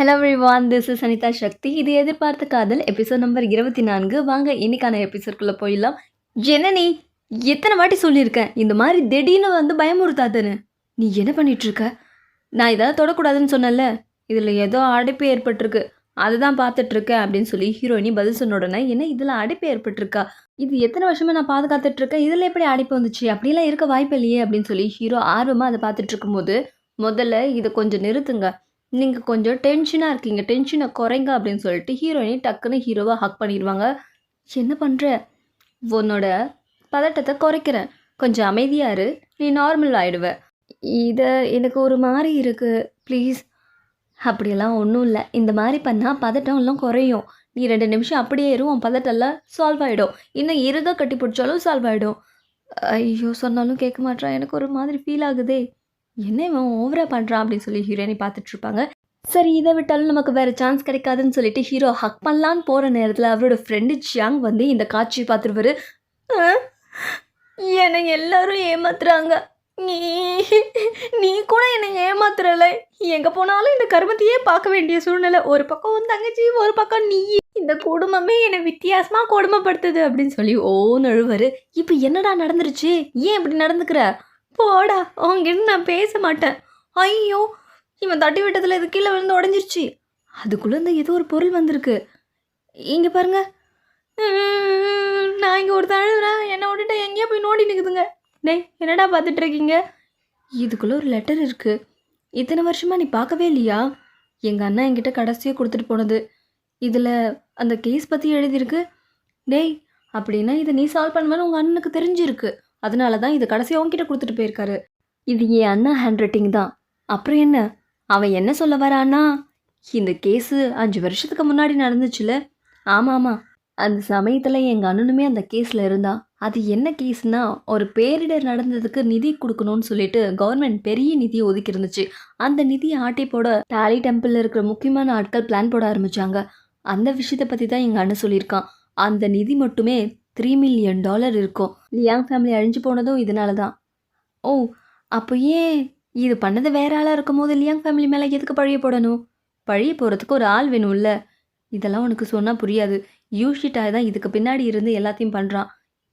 Hello everyone this is Anitha Sakthi இது எதிர்பார்த்த காதல் எபிசோட் நம்பர் இருபத்தி நான்கு. வாங்க இன்னைக்கான எபிசோட்குள்ளே போயிடலாம். என்ன நீ எத்தனை வாட்டி சொல்லியிருக்கேன் இந்த மாதிரி திடீர்னு வந்து பயமுறுத்தாதுன்னு. நீ என்ன பண்ணிகிட்ருக்க நான் இதெல்லாம் தொடக்கூடாதுன்னு சொன்னேன்ல. இதில் ஏதோ அடைப்பு ஏற்பட்டிருக்கு. அதுதான் பார்த்துட்ருக்கேன் அப்படின்னு சொல்லி ஹீரோயினி பதில் சொன்ன உடனே என்ன இதில் அடைப்பு ஏற்பட்டிருக்கா? இது எத்தனை வருஷமாக நான் பாதுகாத்துட்டு இருக்கேன் இதில் எப்படி அடைப்பு வந்துச்சு? அப்படிலாம் இருக்க வாய்ப்பு இல்லையே அப்படின்னு சொல்லி ஹீரோ ஆர்வமாக அதை பார்த்துட்ருக்கும்போது முதல்ல இதை கொஞ்சம் நிறுத்துங்க. நீங்கள் கொஞ்சம் டென்ஷனாக இருக்கீங்க. டென்ஷனை குறைங்க அப்படின்னு சொல்லிட்டு ஹீரோயினி டக்குன்னு ஹீரோவை ஹக் பண்ணிடுவாங்க என்ன பண்ணுற உன்னோட பதட்டத்தை குறைக்கிறேன். கொஞ்சம் அமைதியாக இரு. நீ நார்மல் ஆகிடுவ இதை எனக்கு ஒரு மாதிரி இருக்குது ப்ளீஸ் அப்படியெல்லாம் ஒன்றும் இல்லை. இந்த மாதிரி பண்ணால் பதட்டம் எல்லாம் குறையும். நீ ரெண்டு நிமிஷம் அப்படியே இரு. உன் பதட்டம்லாம் சால்வ் ஆகிடும் இன்னும் இருக கட்டி பிடிச்சாலும் சால்வ் ஆகிடும் ஐயோ சொன்னாலும் கேட்க மாட்டேறான் எனக்கு ஒரு மாதிரி ஃபீல் ஆகுதே. என்ன இவன் ஓவரா பண்ணுறான் அப்படின்னு சொல்லி ஹீரோயினி பார்த்துட்ருப்பாங்க சரி இதை விட்டாலும் நமக்கு வேறு சான்ஸ் கிடைக்காதுன்னு சொல்லிட்டு ஹீரோ ஹக் பண்ணலான்னு போகிற நேரத்தில் அவரோட ஃப்ரெண்டு ஜியாங் வந்து இந்த காட்சியை பார்த்துருவாரு. என்னை எல்லாரும் ஏமாத்துறாங்க. நீ நீ கூட என்னை ஏமாத்துறல. எங்கே போனாலும் இந்த கருமத்தையே பார்க்க வேண்டிய சூழ்நிலை. ஒரு பக்கம் உன் தங்கச்சி ஒரு பக்கம் நீ. இந்த குடும்பமே என்னை வித்தியாசமாக கொடுமைப்படுத்துது அப்படின்னு சொல்லி ஓ நழுவாரு இப்போ என்னடா நடந்துருச்சு? ஏன் இப்படி நடந்துக்கிற? போடா உங்ககிட்ட நான் பேச மாட்டேன். ஐயோ இவன் தட்டி விட்டதில் இது கீழே விழுந்து உடஞ்சிருச்சு. அதுக்குள்ளே இந்த ஏதோ ஒரு பொருள் வந்திருக்கு. இங்கே பாருங்க. நான் இங்கே ஒரு தழுவுறேன் என்னை விட்டுட்டு எங்கேயோ போய் நோண்டி நிற்குதுங்க டேய் என்னடா பார்த்துட்ருக்கீங்க இதுக்குள்ளே ஒரு லெட்டர் இருக்குது இத்தனை வருஷமாக நீ பார்க்கவே இல்லையா? எங்கள் அண்ணா என்கிட்ட கடைசியாக கொடுத்துட்டு போனது. இதில் அந்த கேஸ் பற்றி எழுதியிருக்கு. டேய் அப்படின்னா இதை நீ சால்வ் பண்ணுவேன்னு உங்கள் அண்ணனுக்கு தெரிஞ்சிருக்கு. அதனால தான் இது கடைசியாக உன்கிட்ட கொடுத்துட்டு போயிருக்காரு. இது என் அண்ணா ஹேண்ட் ரைட்டிங் தான். அப்புறம் என்ன? அவன் என்ன சொல்ல வரான்னா இந்த கேஸு அஞ்சு வருஷத்துக்கு முன்னாடி நடந்துச்சுல? ஆமாம் ஆமாம் அந்த சமயத்தில் எங்கள் அண்ணனுமே அந்த கேஸில் இருந்தான் அது என்ன கேஸ்னா ஒரு பேரிடர் நடந்ததுக்கு நிதி கொடுக்கணும்னு சொல்லிட்டு கவர்மெண்ட் பெரிய நிதியை ஒதுக்கி இருந்துச்சு. அந்த நிதியை ஆட்டி போட டாலி டெம்பிளில் இருக்கிற முக்கியமான ஆட்கள் பிளான் போட ஆரம்பிச்சாங்க. அந்த விஷயத்தை பற்றி தான் எங்கள் அண்ணன் சொல்லியிருக்கான். அந்த நிதி மட்டுமே த்ரீ மில்லியன் டாலர் இருக்கும். லியாங் ஃபேமிலி அழிஞ்சு போனதும் இதனால தான். ஓ அப்போ ஏன் இது பண்ணது வேற ஆளாக இருக்கும் போது லியாங் ஃபேமிலி மேலே எதுக்கு பழிய போடணும்? பழிய போகிறதுக்கு ஒரு ஆள் வேணும்ல. இதெல்லாம் உனக்கு சொன்னால் புரியாது. யூஷிட்டாய் தான் இதுக்கு பின்னாடி இருந்து எல்லாத்தையும் பண்ணுறான்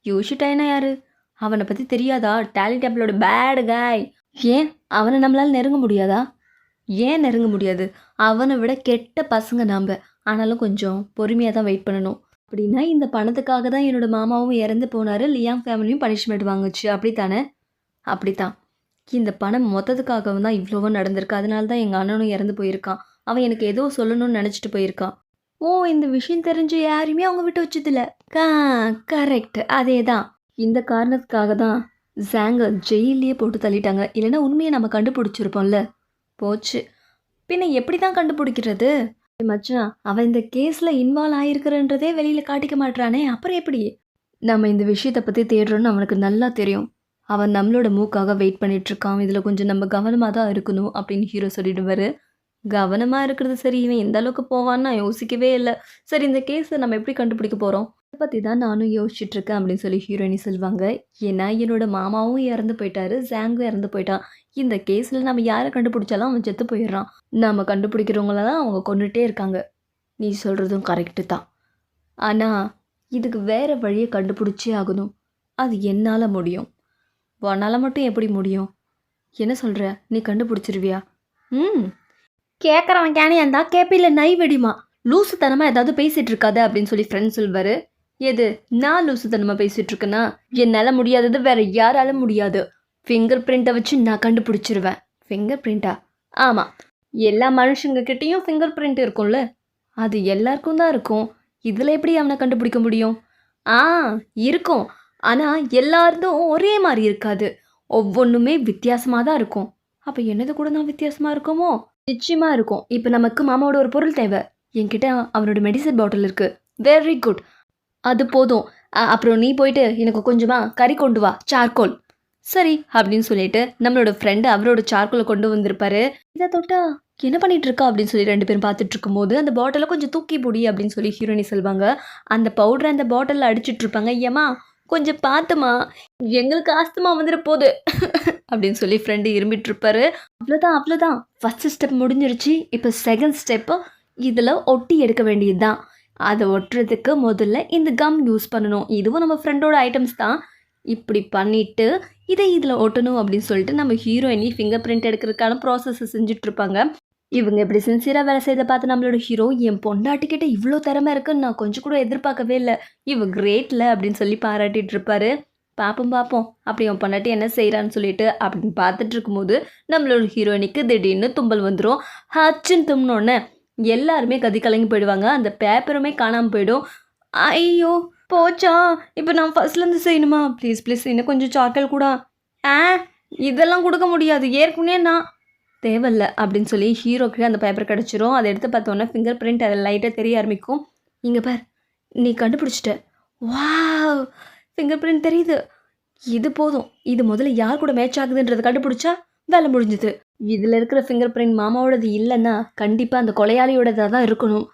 யூஷிட்டாய்னா யாரு? அவனை பற்றி தெரியாதா? டேலி டேம்பிளோட பேடு காய் ஏன்? அவனை நம்மளால் நெருங்க முடியாதா? ஏன் நெருங்க முடியாது? அவனை விட கெட்ட பசங்க நாம். ஆனாலும் கொஞ்சம் பொறுமையாக தான் வெயிட் பண்ணணும். அப்படின்னா இந்த பணத்துக்காக தான் என்னோட மாமாவும் இறந்து போனார் லியாங் ஃபேமிலியும் பனிஷ்மெண்ட் வாங்குச்சு. அப்படித்தானே? அப்படித்தான். இந்த பணம் மொத்தத்துக்காகவும் தான் இவ்வளவோ நடந்திருக்கு. அதனால தான் எங்கள் அண்ணனும் இறந்து போயிருக்கான். அவன் எனக்கு ஏதோ சொல்லணும்னு நினச்சிட்டு போயிருக்கான். ஓ இந்த விஷயம் தெரிஞ்சு யாரையுமே அவங்க விட்டு வச்சதில்ல. கா கரெக்ட் அதே தான் இந்த காரணத்துக்காக தான் ஜாங்க ஜெயிலே போட்டு தள்ளிட்டாங்க. இல்லைன்னா உண்மையை நம்ம கண்டுபிடிச்சிருப்போம்ல. போச்சு. பின்ன எப்படி தான் கண்டுபிடிக்கிறது? மச்சான் அவன் இந்த கேஸில் இன்வால்வ் ஆயிருக்கிறன்றதே வெளியில் காட்டிக்க மாட்றானே அப்புறம் எப்படி? நம்ம இந்த விஷயத்தை பற்றி தேடுறோன்னு அவனுக்கு நல்லா தெரியும். அவன் நம்மளோட மூக்காக வெயிட் பண்ணிட்டு இருக்கான் இதில் கொஞ்சம் நம்ம கவனமாக தான் இருக்கணும் அப்படின்னு ஹீரோ சொல்லிடுவார். கவனமாக இருக்கிறது சரி இவன் எந்த அளவுக்கு போவான்னு நான் யோசிக்கவே இல்லை. சரி இந்த கேஸை நம்ம எப்படி கண்டுபிடிக்க போகிறோம் இதை பற்றி தான் நானும் யோசிச்சுட்ருக்கேன் அப்படின்னு சொல்லி ஹீரோயினி சொல்லுவாங்க. ஏன்னா என்னோட மாமாவும் இறந்து போயிட்டாரு ஜாங்கும் இறந்து போயிட்டான். இந்த கேஸில் நம்ம யாரை கண்டுபிடிச்சாலும் அவன் செத்து போயிடுறான். நம்ம கண்டுபிடிக்கிறவங்கள தான் அவங்க கொண்டுகிட்டே இருக்காங்க. நீ சொல்கிறதும் கரெக்டு தான். ஆனால் இதுக்கு வேறு வழியை கண்டுபிடிச்சே ஆகணும். அது என்னால் முடியும். உன்னால் மட்டும் எப்படி முடியும்? என்ன சொல்கிற நீ கண்டுபிடிச்சிருவியா? ம். கேட்குறவன் கேனே இருந்தா கேப்பில நை வெடிமா. லூசுத்தனமாக ஏதாவது பேசிகிட்டு இருக்காத அப்படின்னு சொல்லி ஃப்ரெண்ட் சொல்வார். எது? நான் லூசுத்தனமாக பேசிகிட்டு இருக்கேன்னா என்னால் முடியாதது வேறு யாரால முடியாது. ஃபிங்கர் பிரிண்ட்டை வச்சு நான் கண்டுபிடிச்சிருவேன். ஃபிங்கர் பிரிண்ட்டா ஆமாம் எல்லா மனுஷங்கக்கிட்டேயும் ஃபிங்கர் பிரிண்ட் இருக்கும்ல? அது எல்லாருக்கும் தான் இருக்கும். இதில் எப்படி அவனை கண்டுபிடிக்க முடியும்? ஆ இருக்கும். ஆனால் எல்லாருதும் ஒரே மாதிரி இருக்காது. ஒவ்வொன்றுமே வித்தியாசமாக தான் இருக்கும். அப்போ என்னது கூட நான் வித்தியாசமாக இருக்குமோ? நிச்சயமாக இருக்கும். இப்போ நமக்கு மாமாவோட ஒரு பொருள் தேவை. என்கிட்ட அவனோட மெடிசன் பாட்டில் இருக்குது வெரி குட் அது போதும். அப்புறம் நீ போயிட்டு எனக்கு கொஞ்சமாக கறி கொண்டு வா. சார்கோல் சரி அப்படின்னு சொல்லிட்டு நம்மளோட ஃப்ரெண்டு அவரோட சார்கோலை கொண்டு வந்திருப்பாரு. இதை தொட்டா என்ன பண்ணிட்டு இருக்கா அப்படின்னு சொல்லி ரெண்டு பேரும் பார்த்துட்டு இருக்கும்போது அந்த பாட்டிலை கொஞ்சம் தூக்கி பிடி அப்படின்னு சொல்லி ஹீரோயினி சொல்லுவாங்க. அந்த பவுடரை அந்த பாட்டிலில் அடிச்சிட்டு இருப்பாங்க. ஏமா கொஞ்சம் பார்த்துமா எங்களுக்கு ஆஸ்துமா வந்துட போகுது அப்படின்னு சொல்லி ஃப்ரெண்டு இரும்பிட்டு இருப்பாரு. அவ்வளோதான் அவ்வளோதான் ஃபஸ்ட்டு ஸ்டெப் முடிஞ்சிருச்சு. இப்போ செகண்ட் ஸ்டெப்பு இதில் ஒட்டி எடுக்க வேண்டியது தான் அதை ஒட்டுறதுக்கு முதல்ல இந்த கம் யூஸ் பண்ணணும். இதுவும் நம்ம ஃப்ரெண்டோட ஐட்டம்ஸ் தான். இப்படி பண்ணிவிட்டு இதை இதில் ஒட்டணும் அப்படின்னு சொல்லிட்டு நம்ம ஹீரோயினி ஃபிங்கர் பிரிண்ட் எடுக்கிறதுக்கான ப்ராசஸை செஞ்சுட்ருப்பாங்க இவங்க இப்படி சின்சியராக வேலை செய்த பார்த்து நம்மளோட ஹீரோ என் பொண்டாட்டிக்கிட்ட இவ்வளோ திறமை இருக்குன்னு நான் கொஞ்சம் கூட எதிர்பார்க்கவே இல்லை. இவ கிரேட்ல அப்படின்னு சொல்லி பாராட்டிட்டு இருப்பாரு. பார்ப்போம் பார்ப்போம் அப்படி அவன் பொண்டாட்டி என்ன செய்கிறான்னு சொல்லிட்டு அப்படின்னு பார்த்துட்டு இருக்கும்போது நம்மளோட ஹீரோயினிக்கு திடீர்னு தும்பல் வந்துடும் ஹச்சுன்னு தும்னோடனே எல்லாருமே கதி கலங்கி போயிடுவாங்க. அந்த பேப்பருமே காணாமல் போயிடும். ஐயோ போச்சா? இப்போ நான் ஃபர்ஸ்ட்லேருந்து செய்யணுமா? ப்ளீஸ் ப்ளீஸ் இன்னும் கொஞ்சம் சார்க்கல் கூட. ஆ இதெல்லாம் கொடுக்க முடியாது. ஏற்கனவே நான் தேவையில்ல அப்படின்னு சொல்லி ஹீரோக்கு அந்த பேப்பர் கிடச்சிரும். அதை எடுத்து பார்த்தோன்னே ஃபிங்கர் பிரிண்ட் அதில் லைட்டாக தெரிய ஆரம்பிக்கும். இங்கே பார் நீ கண்டுபிடிச்சிட்ட. வாவ் ஃபிங்கர் பிரிண்ட் தெரியுது. இது போதும். இது முதல்ல யார் கூட மேட்ச் ஆகுதுன்றதை கண்டுபிடிச்சா வேலை முடிஞ்சுது. இதில் இருக்கிற ஃபிங்கர் பிரிண்ட் மாமாவோடது இல்லைன்னா கண்டிப்பாக அந்த கொலையாளியோடதாக தான் இருக்கணும்.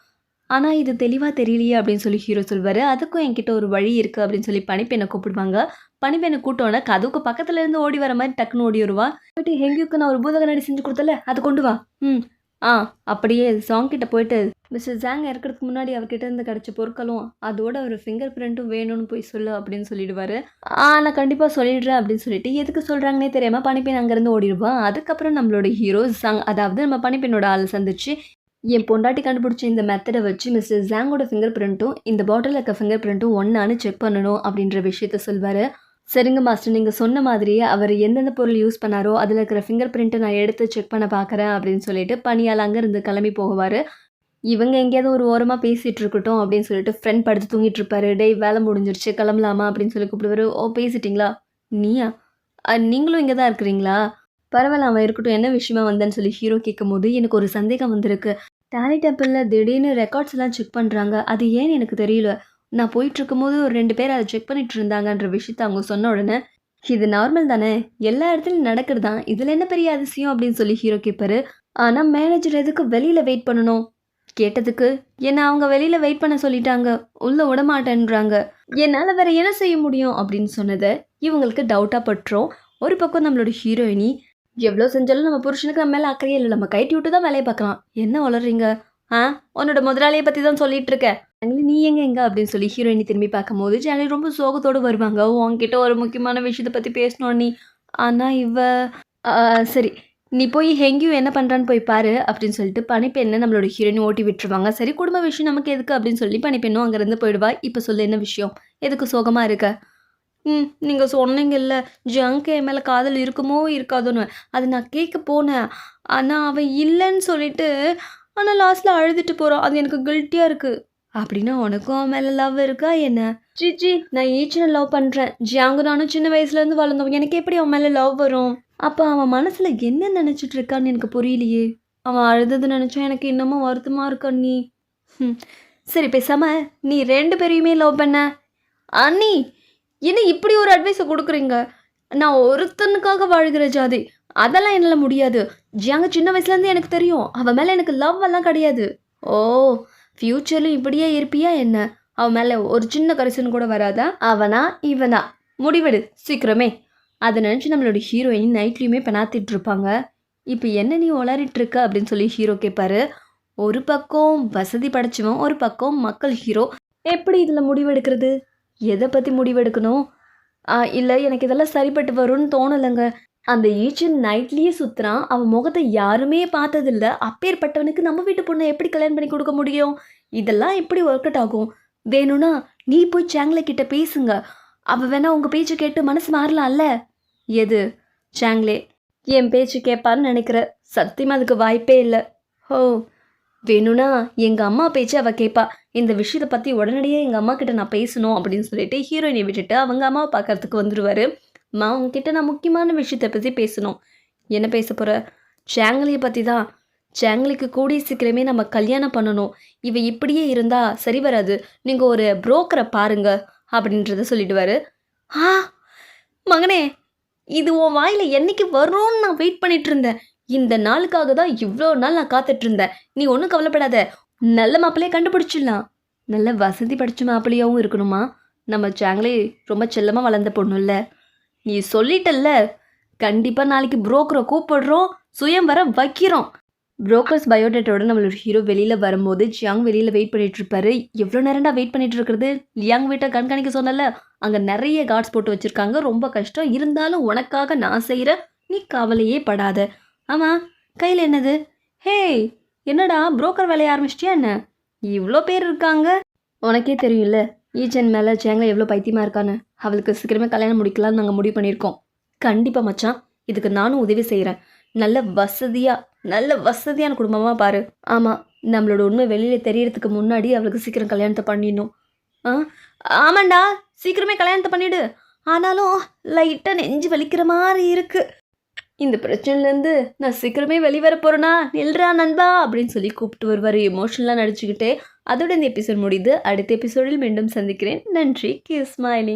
ஆனால் இது தெளிவாக தெரியலையே அப்படின்னு சொல்லி ஹீரோ சொல்வார். அதுக்கும் என்கிட்ட ஒரு வழி இருக்குது அப்படின்னு சொல்லி பனிப்பெண்ணை கூப்பிடுவாங்க. பனிப்பெண்ணை கூட்டோன்னே கதவுக்கு பக்கத்துல இருந்து ஓடி வர மாதிரி டக்குன்னு ஓடி வருவா. பட் ஹெங்கியுக்கு நான் ஒரு பூத செஞ்சு கொடுத்தல அது கொண்டு வா. ம். ஆ. அப்படியே சாங் கிட்ட போயிட்டு மிஸ்டர் ஜாங் இறக்கிறதுக்கு முன்னாடி அவர்கிட்ட இருந்து கிடச்ச பொருட்களும் அதோட ஒரு ஃபிங்கர் பிரிண்ட்டும் வேணும்னு போய் சொல்லு அப்படின்னு சொல்லிடுவாரு. ஆ நான் கண்டிப்பாக சொல்லிடுறேன் அப்படின்னு சொல்லிட்டு எதுக்கு சொல்கிறாங்கன்னே தெரியாமல் பனிப்பெண் அங்கேருந்து ஓடிடுவான் அதுக்கப்புறம் நம்மளோட ஹீரோ சாங் அதாவது நம்ம பனிப்பெண்ணோட ஆள் சந்திச்சு என் பொண்டாட்டி கண்டுபிடிச்ச இந்த மெத்தடை வச்சு மிஸ்டர் ஜாங்கோட ஃபிங்கர் பிரிண்ட்டும் இந்த பாட்டிலில் இருக்க ஃபிங்கர் பிரிண்ட்டும் ஒன்றானு செக் பண்ணணும் அப்படின்ற விஷயத்த சொல்வார். சரிங்க மாஸ்டர் நீங்கள் சொன்ன மாதிரியே அவர் எந்தெந்த பொருள் யூஸ் பண்ணாரோ அதில் இருக்கிற ஃபிங்கர் பிரிண்ட்டை நான் எடுத்து செக் பண்ண பார்க்குறேன் அப்படின்னு சொல்லிட்டு பணியால் அங்கேருந்து கிளம்பி போகுவார். இவங்க எங்கேயாவது ஒரு ஓரமாக பேசிகிட்டு இருக்கட்டும் அப்படின்னு சொல்லிட்டு ஃப்ரெண்ட் படுத்து தூங்கிட்டு இருப்பாரு. டேய் வேலை முடிஞ்சிருச்சு கிளம்பலாமா? அப்படின்னு சொல்லி கூப்பிடுவாரு. ஓ பேசிட்டிங்களா? நீயா? நீங்களும் இங்கே தான் இருக்கிறீங்களா? பரவாயில்ல அவன் இருக்கட்டும் என்ன விஷயமா வந்தேன்னு சொல்லி ஹீரோ கேட்கும்போது எனக்கு ஒரு சந்தேகம் வந்திருக்கு. டேலி டெம்பிளில் திடீர்னு ரெக்கார்ட்ஸ் எல்லாம் செக் பண்ணுறாங்க அது ஏன்னு எனக்கு தெரியல? நான் போயிட்டுருக்கும்போது ஒரு ரெண்டு பேர் அதை செக் பண்ணிட்டு இருந்தாங்கன்ற விஷயத்த அவங்க சொன்ன உடனே இது நார்மல் தானே? எல்லா இடத்துலையும் நடக்கிறது? தான் இதில் என்ன பெரிய அதிசயம் அப்படின்னு சொல்லி ஹீரோ கேட்பாரு ஆனால் மேனேஜர் எதுக்கு வெளியில் வெயிட் பண்ணணும்? கேட்டதுக்கு என்னை அவங்க வெளியில் வெயிட் பண்ண சொல்லிட்டாங்க. உள்ளே விடமாட்டேன்றாங்க. என்னால் வேற என்ன செய்ய முடியும்? அப்படின்னு சொன்னதை இவங்களுக்கு டவுட்டாக பட்டுரும். ஒரு பக்கம் நம்மளோட ஹீரோயினி எவ்வளோ செஞ்சாலும் நம்ம புருஷனுக்கு நம்ம மேலே அக்கறையே இல்லை நம்ம கைட்டி விட்டு தான் வேலையை பார்க்கலாம். என்ன வளர்றீங்க? ஆ? உன்னோட முதலாளியை பற்றி தான் சொல்லிட்டு இருக்க. ஜாங்லி நீ எங்க எங்க அப்படின்னு சொல்லி ஹீரோயினி திரும்பி பார்க்கும்போது ஜாங்லி ரொம்ப சோகத்தோடு வருவாங்க. உன்கிட்ட ஒரு முக்கியமான விஷயத்தை பற்றி பேசணும் நீ. ஆனால் இவ சரி. நீ போய் ஹெங்கியும் என்ன பண்ணுறான்னு போய் பாரு அப்படின்னு சொல்லிட்டு பனிப்பெண்ணை நம்மளோட ஹீரோயின் ஓட்டி விட்டுருவாங்க. சரி குடும்ப விஷயம் நமக்கு எதுக்கு? அப்படின்னு சொல்லி பனிப்பெண்ணும் அங்கேருந்து போயிடுவா. இப்போ சொல்லு என்ன விஷயம்? எதுக்கு சோகமாக இருக்க? ம் நீங்கள் சொன்னீங்கல்ல ஜங்க் என் மேலே காதல் இருக்குமோ இருக்காதோன்னு. அது நான் கேட்க போனேன். ஆனால் அவன் இல்லைன்னு சொல்லிட்டு ஆனால் லாஸ்ட்டில் அழுதுட்டு போகிறான் அது எனக்கு கில்ட்டியாக இருக்குது அப்படின்னா உனக்கும் அவன் மேலே லவ் இருக்கா என்ன? ஜிஜி நான் ஈச்சனை லவ் பண்ணுறேன் ஜியாங்க நானும் சின்ன வயசுலேருந்து வளர்ந்தவன் எனக்கு எப்படி அவன் மேலே லவ் வரும்? அப்போ அவன் மனசில் என்ன நினச்சிட்டு இருக்கான்னு எனக்கு புரியலையே. அவன் அழுதது நினச்சா எனக்கு இன்னமும் வருத்தமாக இருக்கா நீ? ம் சரி பேசாம நீ ரெண்டு பேரையுமே லவ் பண்ண. அண்ணி என்ன இப்படி ஒரு அட்வைஸை கொடுக்குறீங்க? நான் ஒருத்தனுக்காக வாழ்கிற ஜாதி. அதெல்லாம் என்னால் முடியாது. ஜியாங்க சின்ன வயசுலேருந்து எனக்கு தெரியும். அவன் மேலே எனக்கு லவ் எல்லாம் கிடையாது. ஓ ஃப்யூச்சர்லையும் இப்படியே இருப்பியா என்ன? அவன் மேலே ஒரு சின்ன கரிசன் கூட வராதா? அவனா இவனா? முடிவெடு. சீக்கிரமே. அதை நினச்சி நம்மளோட ஹீரோயின் நைட்லேயுமே பெணாத்திட்டு இருப்பாங்க. இப்போ என்ன நீ உளறிட்டுருக்க அப்படின்னு சொல்லி ஹீரோ கேட்பாரு ஒரு பக்கம் வசதி படைச்சவன் ஒரு பக்கம் மக்கள் ஹீரோ எப்படி இதில் முடிவெடுக்கிறது? எதை பற்றி முடிவெடுக்கணும்? இல்லை எனக்கு இதெல்லாம் சரிப்பட்டு வரும்னு தோணலைங்க. அந்த ஈச்சன் நைட்லேயே சுற்றுறான் அவன் முகத்தை யாருமே பார்த்ததில்ல. அப்பேற்பட்டவனுக்கு நம்ம வீட்டு பொண்ணை எப்படி கல்யாணம் பண்ணி கொடுக்க முடியும்? இதெல்லாம் எப்படி ஒர்க் அவுட் ஆகும்? வேணும்னா நீ போய் சேங்ல கிட்ட பேசுங்க. அவள் வேணா உங்கள் பேச்சு கேட்டு மனசு மாறலாம்ல? எது? சாங்லே. என் பேச்சு கேட்பான்னு நினைக்கிற. சத்தியமாக அதுக்கு வாய்ப்பே இல்லை. ஓ வேணும்னா எங்கள் அம்மா பேச்சு அவள் கேட்பா இந்த விஷயத்தை பற்றி உடனடியே எங்கள் அம்மா கிட்ட நான் பேசணும் அப்படின்னு சொல்லிட்டு ஹீரோயினை விட்டுட்டு அவங்க அம்மாவை பார்க்கறதுக்கு வந்துடுவார் அம்மா உங்ககிட்ட நான் முக்கியமான விஷயத்தை பற்றி பேசணும். என்ன பேச போகிற சாங்லியை பற்றி தான். சாங்லிக்கு கூடிய சீக்கிரமே நம்ம கல்யாணம் பண்ணணும். இவ இப்படியே இருந்தா சரி வராது. நீங்கள் ஒரு புரோக்கரை பாருங்க அப்படின்றத சொல்லிடுவாரு. ஆ மகனே இது உன் வாயில் என்னைக்கு வரும்னு நான் வெயிட் பண்ணிட்டு இருந்தேன். இந்த நாளுக்காக தான் இவ்வளோ நாள் நான் காத்துட்டு இருந்தேன். நீ ஒன்றும் கவலைப்படாத. நல்ல மாப்பிள்ளையே கண்டுபிடிச்சிடலாம். நல்ல வசதி படித்த மாப்பிள்ளையாகவும் இருக்கணுமா? நம்ம சாங்லி ரொம்ப செல்லமாக வளர்ந்த பொண்ணு இல்லை நீ சொல்லிட்டல்ல. கண்டிப்பாக நாளைக்கு புரோக்கரை கூப்பிடுறோம். சுயம் வர வைக்கிறோம். புரோக்கர்ஸ் பயோடேட்டோட நம்மளோட ஹீரோ வெளியில் வரும்போது ஜியாங் வெளியில் வெயிட் பண்ணிட்டு இருப்பாரு. எவ்வளோ நேரம்டா வெயிட் பண்ணிட்டு இருக்கிறது? லியாங் வீட்டை கண்காணிக்க சொன்னல அங்கே நிறைய கார்ட்ஸ் போட்டு வச்சுருக்காங்க. ரொம்ப கஷ்டம். இருந்தாலும் உனக்காக நான் செய்கிற நீ கவலையே படாத. ஆமாம் கையில் என்னது? ஹேய் என்னடா புரோக்கர் வேலையை ஆரம்பிச்சிட்டியா என்ன? இவ்வளோ பேர் இருக்காங்க. உனக்கே தெரியும்ல ஈஜன் மேலே சேங்கா எவ்வளோ பைத்தியமாக இருக்கான்னு. அவளுக்கு சீக்கிரமே கல்யாணம் முடிக்கலாம்னு நாங்கள் முடிவு பண்ணியிருக்கோம். கண்டிப்பாக மச்சான். இதுக்கு நானும் உதவி செய்கிறேன் நல்ல வசதியாக நல்ல வசதியான குடும்பமாக பாரு. ஆமாம் நம்மளோட உண்மை வெளியில் தெரியறதுக்கு முன்னாடி அவளுக்கு சீக்கிரம் கல்யாணத்தை பண்ணிடணும். ஆ ஆமாண்டா சீக்கிரமே கல்யாணத்தை பண்ணிவிடு ஆனாலும் லைட்டாக நெஞ்சு வலிக்கிற மாதிரி இருக்குது இந்த பிரச்சனைலேருந்து நான் சீக்கிரமே வெளிவர போகிறேன்னா நில்றா நண்பா! அப்படின்னு சொல்லி கூப்பிட்டு வருவார். எமோஷனலாக நடிச்சுக்கிட்டே அதோட இந்த எபிசோட் முடியுது அடுத்த எபிசோடில் மீண்டும் சந்திக்கிறேன். நன்றி. கி ஸ்மைலிங்